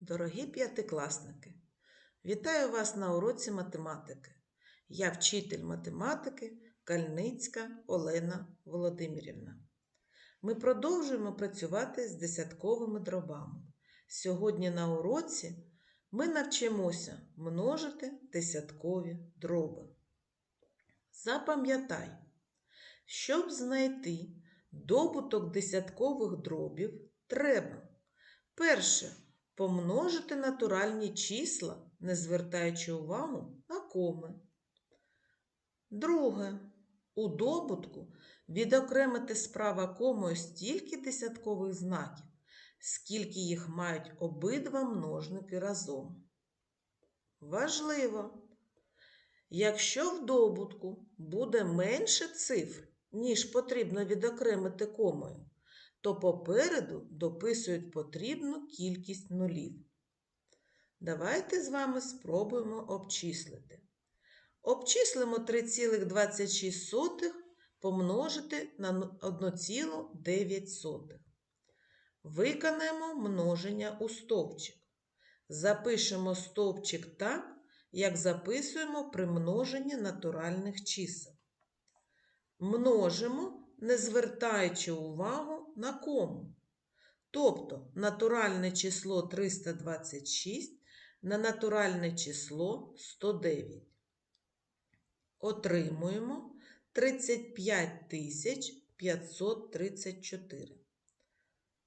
Дорогі п'ятикласники, вітаю вас на уроці математики. Я вчитель математики Кальницька Олена Володимирівна. Ми продовжуємо працювати з десятковими дробами. Сьогодні на уроці ми навчимося множити десяткові дроби. Запам'ятай, щоб знайти добуток десяткових дробів, треба перше помножити натуральні числа, не звертаючи увагу на коми. Друге. У добутку відокремити справа комою стільки десяткових знаків, скільки їх мають обидва множники разом. Важливо! Якщо в добутку буде менше цифр, ніж потрібно відокремити комою, то попереду дописують потрібну кількість нулів. Давайте з вами спробуємо обчислити. Обчислимо 3,26 помножити на 1,9. Виконаємо множення у стовпчик. Запишемо стовпчик так, як записуємо при множенні натуральних чисел. Множимо, не звертаючи увагу на кому. Тобто натуральне число 326 на натуральне число 109. Отримуємо 35 534.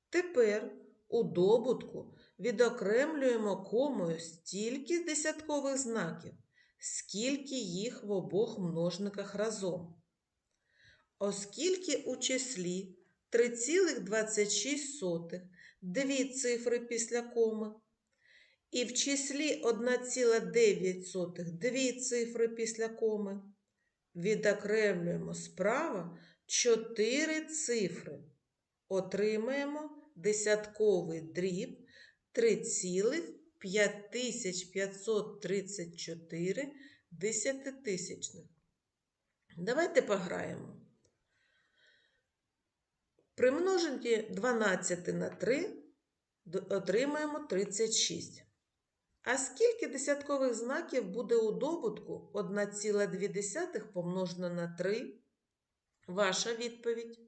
Тепер у добутку відокремлюємо комою стільки десяткових знаків, скільки їх в обох множниках разом. Оскільки у числі 3,26 дві цифри після коми, і в числі 1,9 дві цифри після коми, відокремлюємо справа 4 цифри. Отримаємо десятковий дріб 3,5534 десятитисячних. Давайте пограємо. При множенні 12 на 3 отримаємо 36. А скільки десяткових знаків буде у добутку 1,2 помножено на 3? Ваша відповідь?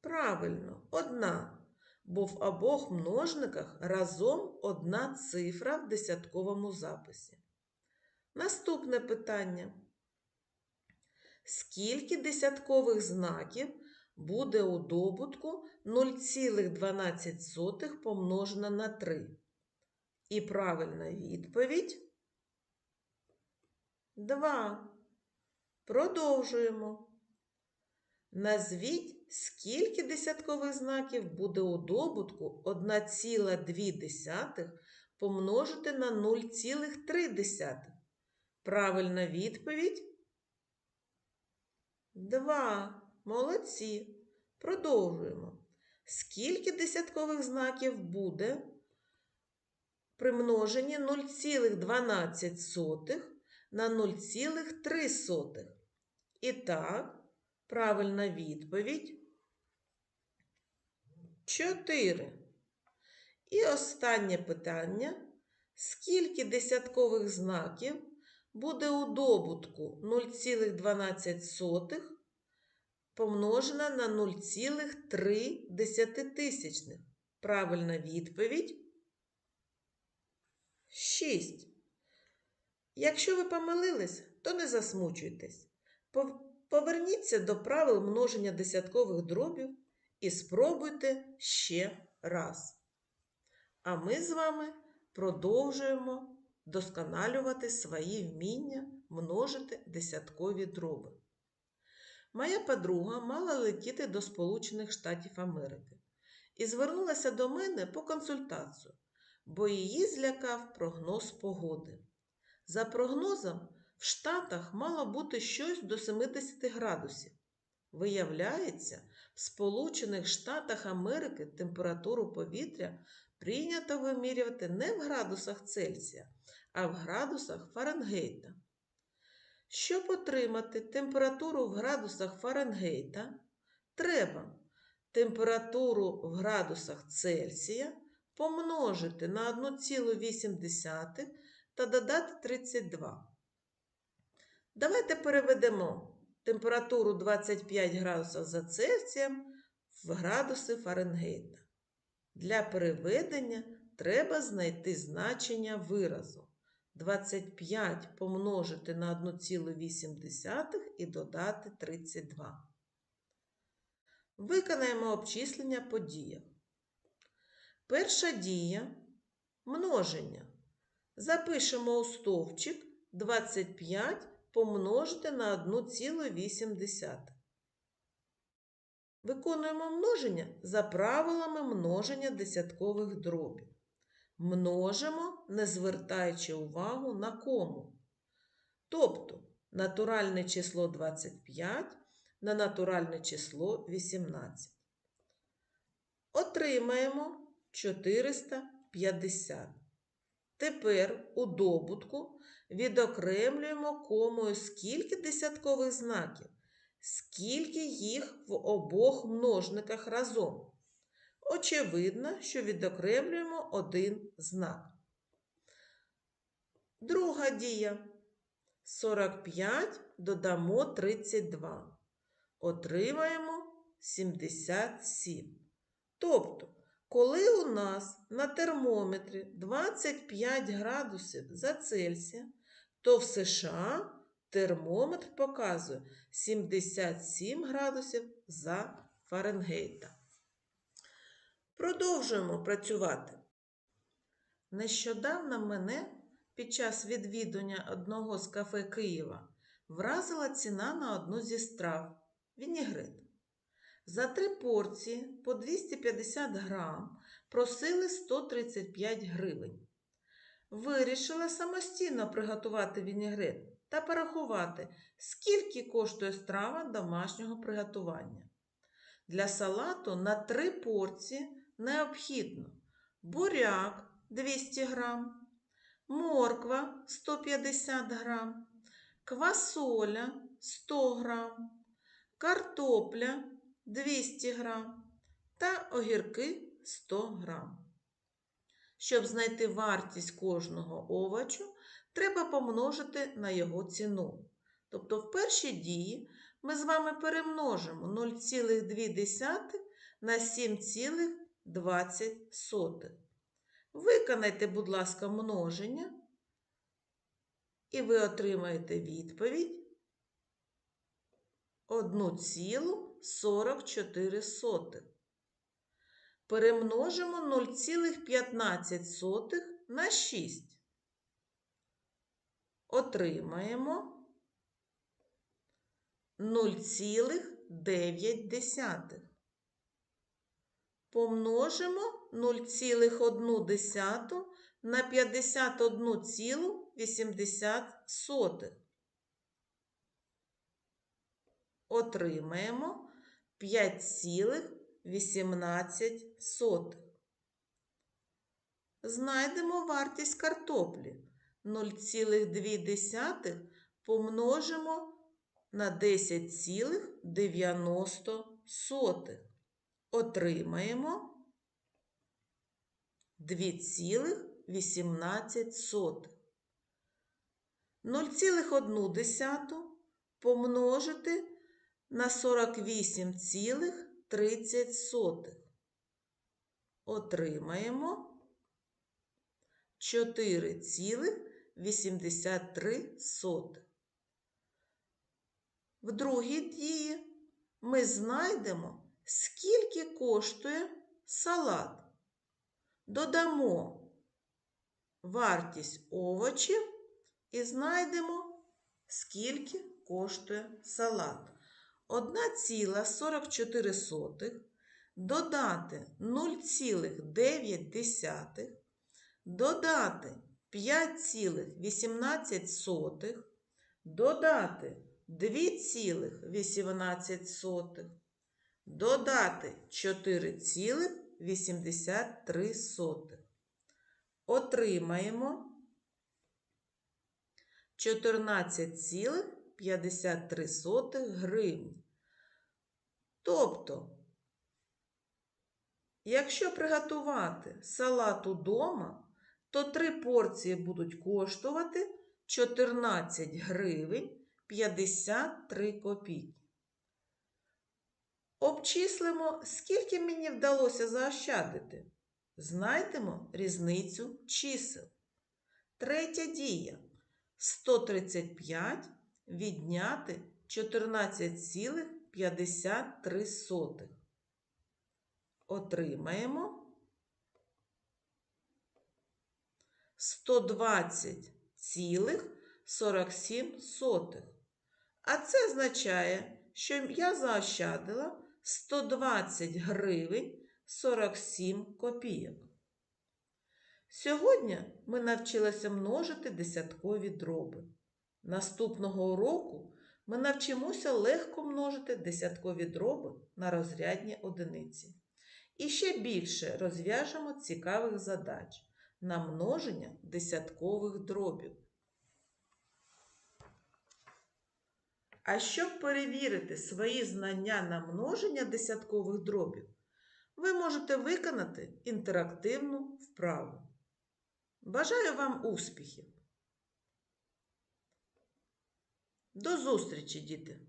Правильно, одна, бо в обох множниках разом одна цифра в десятковому записі. Наступне питання. Скільки десяткових знаків буде у добутку 0,12 помножено на 3? І правильна відповідь 2. Продовжуємо. Назвіть, скільки десяткових знаків буде у добутку 1,2 помножити на 0,3. Правильна відповідь 2. Молодці. Продовжуємо. Скільки десяткових знаків буде при множенні 0,12 на 0,3? І так, правильна відповідь 4. І останнє питання. Скільки десяткових знаків буде у добутку 0,12 помножена на 0,3 десятитисячних? Правильна відповідь 6. Якщо ви помилились, то не засмучуйтесь. Поверніться до правил множення десяткових дробів і спробуйте ще раз. А ми з вами продовжуємо досконалювати свої вміння множити десяткові дроби. Моя подруга мала летіти до Сполучених Штатів Америки і звернулася до мене по консультацію, бо її злякав прогноз погоди. За прогнозом, в Штатах мало бути щось до 70 градусів. Виявляється, в Сполучених Штатах Америки температуру повітря прийнято вимірювати не в градусах Цельсія, а в градусах Фаренгейта. Щоб отримати температуру в градусах Фаренгейта, треба температуру в градусах Цельсія помножити на 1,8 та додати 32. Давайте переведемо температуру 25 градусів за Цельсієм в градуси Фаренгейта. Для переведення треба знайти значення виразу. 25 помножити на 1,8 і додати 32. Виконаємо обчислення по діях. Перша дія множення. Запишемо у стовпчик 25 помножити на 1,8. Виконуємо множення за правилами множення десяткових дробів. Множимо, не звертаючи увагу на кому. Тобто натуральне число 25 на натуральне число 18. Отримаємо 450. Тепер у добутку відокремлюємо комою скільки десяткових знаків, скільки їх в обох множниках разом. Очевидно, що відокремлюємо один знак. Друга дія. 45 додамо 32. Отримаємо 77. Тобто, коли у нас на термометрі 25 градусів за Цельсія, то в США термометр показує 77 градусів за Фаренгейта. Продовжуємо працювати. Нещодавно мене під час відвідування одного з кафе Києва вразила ціна на одну зі страв вінігрет. За три порції по 250 грам просили 135 гривень. Вирішила самостійно приготувати вінігрет та порахувати, скільки коштує страва домашнього приготування. Для салату на три порції необхідно. Буряк 200 грам, морква 150 грам, квасоля 100 грам, картопля 200 грам. Та огірки 100 грам. Щоб знайти вартість кожного овочу, треба помножити на його ціну. Тобто в першій дії ми з вами перемножимо 0,2 на 7,20. Виконайте, будь ласка, множення, і ви отримаєте відповідь 1,44. Перемножимо 0,15 на 6. Отримаємо 0,9. Помножимо 0,1 на 51,80. Отримаємо 5,18. Знайдемо вартість картоплі. 0,2 помножимо на 10,90. Отримаємо 2,18. 0,1 помножити на 48,30. Отримаємо 4,83. В другій дії ми знайдемо, скільки коштує салат. Додамо вартість овочів і знайдемо, скільки коштує салат. 1,44 додати 0,9, додати 5,18, додати 2,18, додати 4,83. Отримаємо 14,53 гривні. Тобто Якщо приготувати салат удома, то три порції будуть коштувати 14 гривень 53 копійки. Обчислимо, скільки мені вдалося заощадити. Знайдемо різницю чисел. Третя дія. 135 відняти 14,53. Отримаємо 120,47. А це означає, що я заощадила 120 гривень 47 копійок. Сьогодні ми навчилися множити десяткові дроби. Наступного уроку ми навчимося легко множити десяткові дроби на розрядні одиниці. І ще більше розв'яжемо цікавих задач на множення десяткових дробів. А щоб перевірити свої знання на множення десяткових дробів, ви можете виконати інтерактивну вправу. Бажаю вам успіхів! До зустрічі, діти!